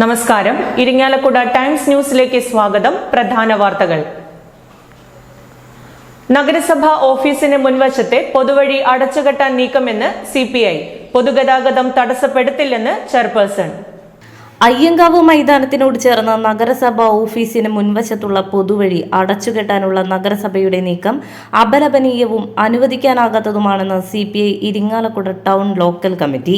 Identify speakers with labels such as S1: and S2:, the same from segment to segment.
S1: നമസ്കാരം. ഇരിങ്ങാലക്കുട ടൈംസ് ന്യൂസിലേക്ക് സ്വാഗതം. പ്രധാന വാർത്തകൾ. നഗരസഭാ ഓഫീസിന് മുൻവശത്തെ പൊതുവഴി അടച്ചുകെട്ടാൻ നീക്കമെന്ന് സി പി ഐ. പൊതുഗതാഗതം തടസ്സപ്പെടുത്തില്ലെന്ന് ചെയർപേഴ്സൺ.
S2: അയ്യങ്കാവ് മൈതാനത്തിനോട് ചേർന്ന നഗരസഭ ഓഫീസിന് മുൻവശത്തുള്ള പൊതുവഴി അടച്ചുകെട്ടാനുള്ള നഗരസഭയുടെ നീക്കം അപലപനീയവും അനുവദിക്കാനാകാത്തതുമാണെന്ന് C P I Irinjalakuda town local committee.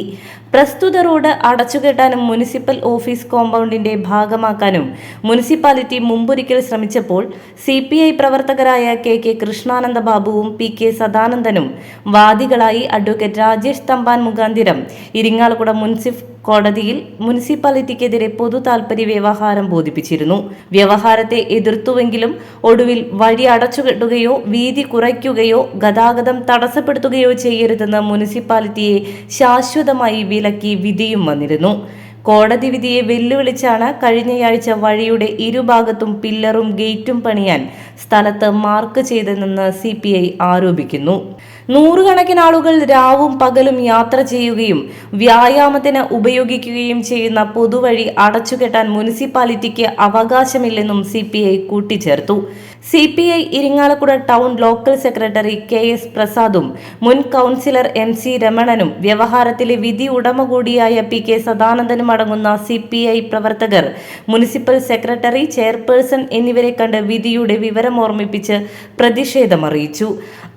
S2: പ്രസ്തുത റോഡ് അടച്ചുകെട്ടാനും മുനിസിപ്പൽ ഓഫീസ് കോമ്പൗണ്ടിന്റെ ഭാഗമാക്കാനും മുനിസിപ്പാലിറ്റി മുമ്പൊരിക്കൽ ശ്രമിച്ചപ്പോൾ സി പി ഐ പ്രവർത്തകരായ കെ കെ കൃഷ്ണാനന്ദ ബാബുവും പി കെ സദാനന്ദനും വാദികളായി അഡ്വക്കേറ്റ് രാജേഷ് തമ്പാൻ മുഖാന്തിരം ഇരിങ്ങാലക്കുട മുൻസിഫ് കോടതിയിൽ മുനിസിപ്പാലിറ്റിക്കെതിരെ പൊതു താൽപര്യ വ്യവഹാരം ബോധിപ്പിച്ചിരുന്നു. വ്യവഹാരത്തെ എതിർത്തുവെങ്കിലും ഒടുവിൽ വഴി അടച്ചുകെട്ടുകയോ വീതി കുറയ്ക്കുകയോ ഗതാഗതം തടസ്സപ്പെടുത്തുകയോ ചെയ്യരുതെന്ന് മുനിസിപ്പാലിറ്റിയെ ശാശ്വതമായി വിലക്കി വിധിയും വന്നിരുന്നു. കോടതി വിധിയെ വെല്ലുവിളിച്ചാണ് കഴിഞ്ഞയാഴ്ച വഴിയുടെ ഇരുഭാഗത്തും പില്ലറും ഗേറ്റും പണിയാൻ സ്ഥലത്ത് മാർക്ക് ചെയ്തതെന്ന് സി ആരോപിക്കുന്നു. നൂറുകണക്കിന് ആളുകൾ രാവും പകലും യാത്ര ചെയ്യുകയും വ്യായാമത്തിന് ഉപയോഗിക്കുകയും ചെയ്യുന്ന പൊതുവഴി അടച്ചുകെട്ടാൻ മുനിസിപ്പാലിറ്റിക്ക് അവകാശമില്ലെന്നും സി പി ഐ കൂട്ടിച്ചേർത്തു. C P I Irinjalakuda town local secretary K S പ്രസാദും മുൻ കൗൺസിലർ എം സി രമണനും വ്യവഹാരത്തിലെ വിധി ഉടമ കൂടിയായ പി കെ സദാനന്ദനും അടങ്ങുന്ന സി പി ഐ പ്രവർത്തകർ മുനിസിപ്പൽ സെക്രട്ടറി ചെയർപേഴ്സൺ എന്നിവരെ കണ്ട് വിധിയുടെ വിവരം ഓർമ്മിപ്പിച്ച് പ്രതിഷേധമറിയിച്ചു.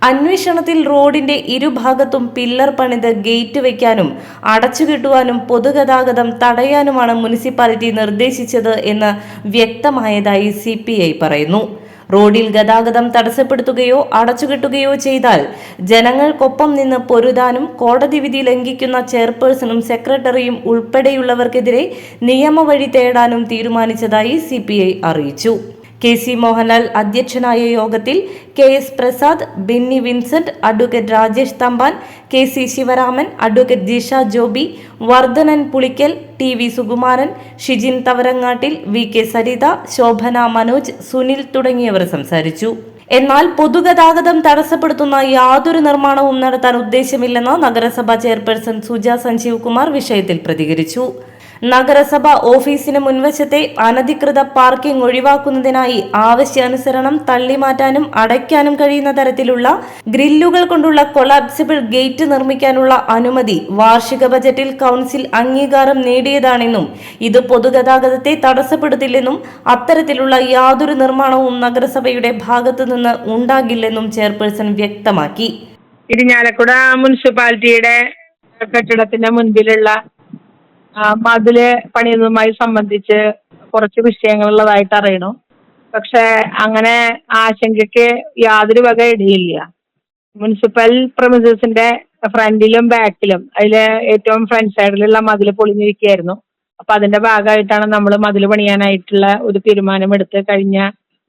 S2: അന്വേഷണത്തിൽ റോഡിന്റെ ഇരുഭാഗത്തും പില്ലർ പണിത് ഗേറ്റ് വയ്ക്കാനും അടച്ചുകിട്ടുവാനും പൊതുഗതാഗതം തടയാനുമാണ് മുനിസിപ്പാലിറ്റി നിർദ്ദേശിച്ചത് എന്ന് വ്യക്തമായതായി സി പറയുന്നു. റോഡിൽ ഗതാഗതം തടസ്സപ്പെടുത്തുകയോ അടച്ചുകെട്ടുകയോ ചെയ്താൽ ജനങ്ങൾക്കൊപ്പം നിന്ന് പൊരുതാനും കോടതി വിധി ലംഘിക്കുന്ന ചെയർപേഴ്സണും സെക്രട്ടറിയും ഉൾപ്പെടെയുള്ളവർക്കെതിരെ നിയമവഴി തേടാനും തീരുമാനിച്ചതായി സി അറിയിച്ചു. കെ സി മോഹൻലാൽ അധ്യക്ഷനായ യോഗത്തിൽ K S Prasad Binny Vincent advocate Rajesh Thampan K C Sivaraman advocate Jisha Joby Vardhanan Pulikkal T V Sukumaran Shijin Thavarangattil V K Saritha Shobhana Manoj Sunil തുടങ്ങിയവർ സംസാരിച്ചു. എന്നാൽ പൊതുഗതാഗതം തടസ്സപ്പെടുത്തുന്ന യാതൊരു നിർമ്മാണവും നടത്താൻ ഉദ്ദേശമില്ലെന്ന് നഗരസഭാ ചെയർപേഴ്സൺ സുജ സഞ്ജീവ് കുമാർ വിഷയത്തിൽ പ്രതികരിച്ചു. നഗരസഭ ഓഫീസിന് മുൻവശത്തെ അനധികൃത പാർക്കിംഗ് ഒഴിവാക്കുന്നതിനായി ആവശ്യാനുസരണം തള്ളിമാറ്റാനും അടയ്ക്കാനും കഴിയുന്ന തരത്തിലുള്ള ഗ്രില്ലുകൾ കൊണ്ടുള്ള കൊളാപ്സിബിൾ ഗേറ്റ് നിർമ്മിക്കാനുള്ള അനുമതി വാർഷിക ബജറ്റിൽ കൗൺസിൽ അംഗീകാരം നേടിയതാണെന്നും ഇത് പൊതുഗതാഗതത്തെ തടസ്സപ്പെടുത്തില്ലെന്നും അത്തരത്തിലുള്ള യാതൊരു നിർമ്മാണവും നഗരസഭയുടെ ഭാഗത്തുനിന്ന് ഉണ്ടാകില്ലെന്നും ചെയർപേഴ്സൺ വ്യക്തമാക്കി.
S3: ഇരിഞ്ഞാലക്കുട മുനിസിപ്പാലിറ്റിയുടെ കെട്ടിടത്തിന്റെ മുൻപിലുള്ള മതിൽ പണിയുന്നതുമായി സംബന്ധിച്ച് കുറച്ച് വിഷയങ്ങളുള്ളതായിട്ട് അറിയണു. പക്ഷെ അങ്ങനെ ആശങ്കയ്ക്ക് യാതൊരു വക ഇടയില്ല. മുനിസിപ്പൽ പ്രമിസസിന്റെ ഫ്രണ്ടിലും ബാക്കിലും അതിൽ ഏറ്റവും ഫ്രണ്ട് സൈഡിലുള്ള മതിൽ പൊളിഞ്ഞിരിക്കുകയായിരുന്നു. അപ്പൊ അതിന്റെ ഭാഗമായിട്ടാണ് നമ്മൾ മതിൽ പണിയാനായിട്ടുള്ള ഒരു തീരുമാനമെടുത്ത് കഴിഞ്ഞ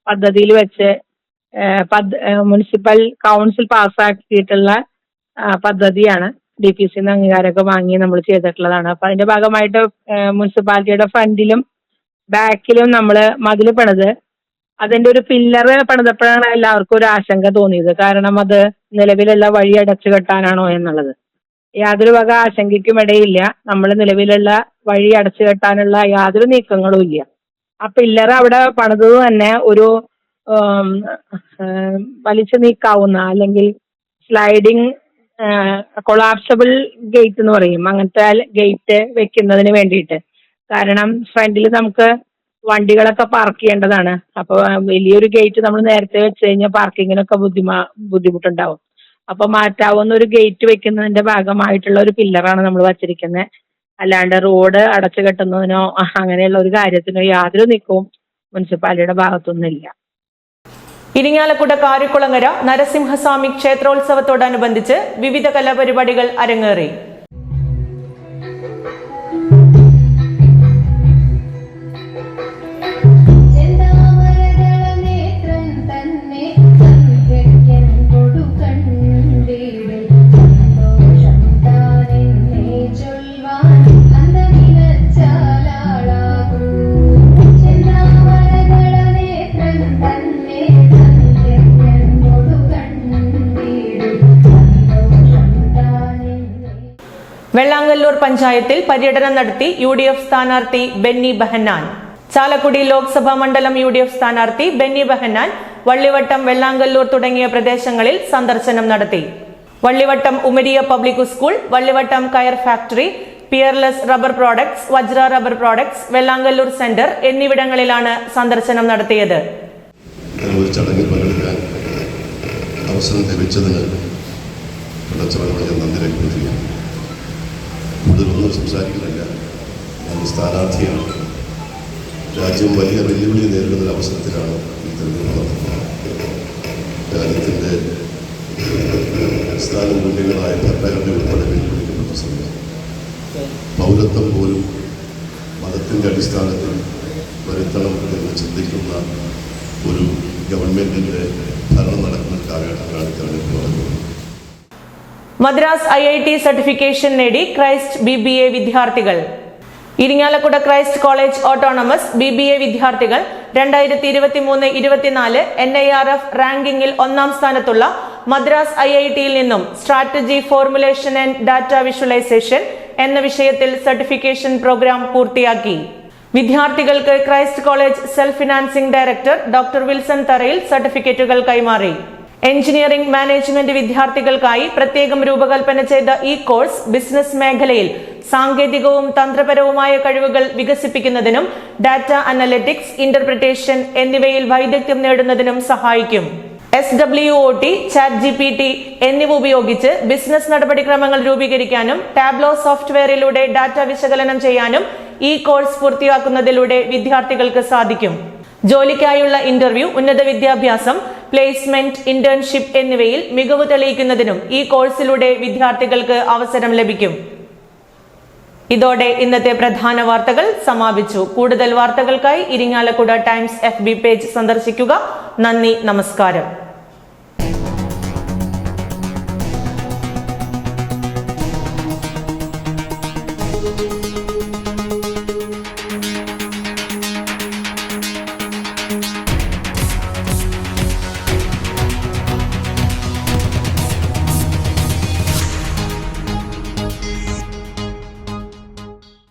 S3: പദ്ധതിയിൽ വെച്ച് മുനിസിപ്പൽ കൗൺസിൽ പാസ്സാക്കിയിട്ടുള്ള പദ്ധതിയാണ്. ഡി പി സിന്ന് അംഗീകാരമൊക്കെ വാങ്ങി നമ്മൾ ചെയ്തിട്ടുള്ളതാണ്. അപ്പൊ അതിന്റെ ഭാഗമായിട്ട് മുനിസിപ്പാലിറ്റിയുടെ ഫ്രണ്ടിലും ബാക്കിലും നമ്മൾ മതിൽ പണിത് അതിന്റെ ഒരു പില്ലർ പണിതപ്പോഴാണ് എല്ലാവർക്കും ഒരു ആശങ്ക തോന്നിയത്. കാരണം അത് നിലവിലുള്ള വഴി അടച്ചു കെട്ടാനാണോ എന്നുള്ളത്. യാതൊരു വക ആശങ്കയ്ക്കും ഇടയില്ല. നമ്മൾ നിലവിലുള്ള വഴി അടച്ചു കെട്ടാനുള്ള യാതൊരു നീക്കങ്ങളും ഇല്ല. ആ പില്ലർ അവിടെ പണിതത് തന്നെ ഒരു വലിച്ചു നീക്കാവുന്ന അല്ലെങ്കിൽ സ്ലൈഡിങ് കൊളാപ്സബിൾ ഗേറ്റ് എന്ന് പറയും. അങ്ങനത്തെ ഗേറ്റ് വെക്കുന്നതിന് വേണ്ടിയിട്ട്. കാരണം ഫ്രണ്ടിൽ നമുക്ക് വണ്ടികളൊക്കെ പാർക്ക് ചെയ്യേണ്ടതാണ്. അപ്പോൾ വലിയൊരു ഗേറ്റ് നമ്മൾ നേരത്തെ വെച്ച് കഴിഞ്ഞാൽ പാർക്കിങ്ങിനൊക്കെ ബുദ്ധിമാ ബുദ്ധിമുട്ടുണ്ടാവും. അപ്പൊ മാറ്റാവുന്ന ഒരു ഗേറ്റ് വെക്കുന്നതിന്റെ ഭാഗമായിട്ടുള്ള ഒരു പില്ലറാണ് നമ്മൾ വച്ചിരിക്കുന്നത് അല്ലാണ്ട് റോഡ് അടച്ചു കെട്ടുന്നതിനോ അങ്ങനെയുള്ള ഒരു കാര്യത്തിനോ യാതൊരു നീക്കവും മുനിസിപ്പാലിറ്റിയുടെ ഭാഗത്തൊന്നുമില്ല
S1: ഇരിങ്ങാലക്കുട കാരിക്കുളങ്ങര നരസിംഹസ്വാമി ക്ഷേത്രോത്സവത്തോടനുബന്ധിച്ച് വിവിധ കലാപരിപാടികൾ അരങ്ങേറി. വെള്ളാങ്കല്ലൂർ പഞ്ചായത്തിൽ പര്യടനം നടത്തി യു ഡി എഫ് സ്ഥാനാർത്ഥി ബെന്നി ബെഹന്നാൻ. ചാലക്കുടി ലോക്സഭാ മണ്ഡലം യു ഡി എഫ് സ്ഥാനാർത്ഥി ബെന്നി ബെഹന്നാൻ വള്ളിവട്ടം വെള്ളാങ്കല്ലൂർ തുടങ്ങിയ പ്രദേശങ്ങളിൽ സന്ദർശനം നടത്തി. വള്ളിവട്ടം ഉമരിയ പബ്ലിക് സ്കൂൾ വള്ളിവട്ടം കയർ factory Peerless rubber products Vajra rubber products Vellangallur centre എന്നിവിടങ്ങളിലാണ് സന്ദർശനം നടത്തിയത്.
S4: അവസരം ലഭിച്ചതിന് നന്ദി രേഖപ്പെടുത്തുകയാണ്. കൂടുതലൊന്നും സംസാരിക്കുന്നില്ല. ഞാൻ സ്ഥാനാർത്ഥിയാണ്. രാജ്യം വലിയ വെല്ലുവിളി നേരിടുന്ന ഒരു അവസരത്തിലാണ് ഈ തെരഞ്ഞെടുപ്പ് രാജ്യത്തിന്റെ അടിസ്ഥാന മൂല്യങ്ങളായ ഭരണഘടന ഉൾപ്പെടെ വെല്ലുവിളിക്കുന്ന പ്രസംഗം പൗരത്വം പോലും മതത്തിന്റെ അടിസ്ഥാനത്തിൽ വരുത്തണം എന്ന് ചിന്തിക്കുന്ന ഒരു ഗവൺമെന്റിന്റെ ഭരണം നടക്കുന്ന കാലഘട്ടങ്ങളാണ് തെരഞ്ഞെടുപ്പ് നടക്കുന്നത്.
S1: Madras I I T certification നേടി ക്രൈസ്റ്റ് ബി ബി എ വിദ്യാർത്ഥികൾ. Irinjalakuda Christ college autonomous B B A വിദ്യാർത്ഥികൾ രണ്ടായിരത്തി ഇരുപത്തി മൂന്ന് ഇരുപത്തിനാല് എൻ ഐ ആർ എഫ് റാങ്കിങ്ങിൽ ഒന്നാം സ്ഥാനത്തുള്ള മദ്രാസ് ഐ ഐ ടിയിൽ നിന്നും strategy formulation and data visualisation എന്ന വിഷയത്തിൽ സർട്ടിഫിക്കേഷൻ പ്രോഗ്രാം പൂർത്തിയാക്കി. വിദ്യാർത്ഥികൾക്ക് Christ college self financing director doctor Wilson Tharayil സർട്ടിഫിക്കറ്റുകൾ കൈമാറി. എഞ്ചിനീയറിംഗ് മാനേജ്മെന്റ് വിദ്യാർത്ഥികൾക്കായി പ്രത്യേകം രൂപകൽപ്പന ചെയ്ത ഈ കോഴ്സ് ബിസിനസ് മേഖലയിൽ സാങ്കേതികവും തന്ത്രപരവുമായ കഴിവുകൾ വികസിപ്പിക്കുന്നതിനും ഡാറ്റ അനലറ്റിക്സ് ഇന്റർപ്രിട്ടേഷൻ എന്നിവയിൽ വൈദഗ്ധ്യം നേടുന്നതിനും സഹായിക്കും. S W O T chat G P T എന്നിവ ഉപയോഗിച്ച് ബിസിനസ് നടപടിക്രമങ്ങൾ രൂപീകരിക്കാനും ടാബ്ലോ സോഫ്റ്റ്വെയറിലൂടെ ഡാറ്റ വിശകലനം ചെയ്യാനും ഈ കോഴ്സ് പൂർത്തിയാക്കുന്നതിലൂടെ വിദ്യാർത്ഥികൾക്ക് സാധിക്കും. ജോലിക്കായുള്ള ഇന്റർവ്യൂ ഉന്നത വിദ്യാഭ്യാസം പ്ലേസ്മെന്റ് ഇന്റേൺഷിപ്പ് എന്നിവയിൽ മികവ് തെളിയിക്കുന്നതിനും ഈ കോഴ്സിലൂടെ വിദ്യാർത്ഥികൾക്ക് അവസരം ലഭിക്കും. ഇതോടെ ഇന്നത്തെ പ്രധാന വാർത്തകൾ സമാപിച്ചു. കൂടുതൽ വാർത്തകൾക്കായി ഇരിങ്ങാലക്കുട ടൈംസ് എഫ് പേജ് സന്ദർശിക്കുക. നന്ദി നമസ്കാരം.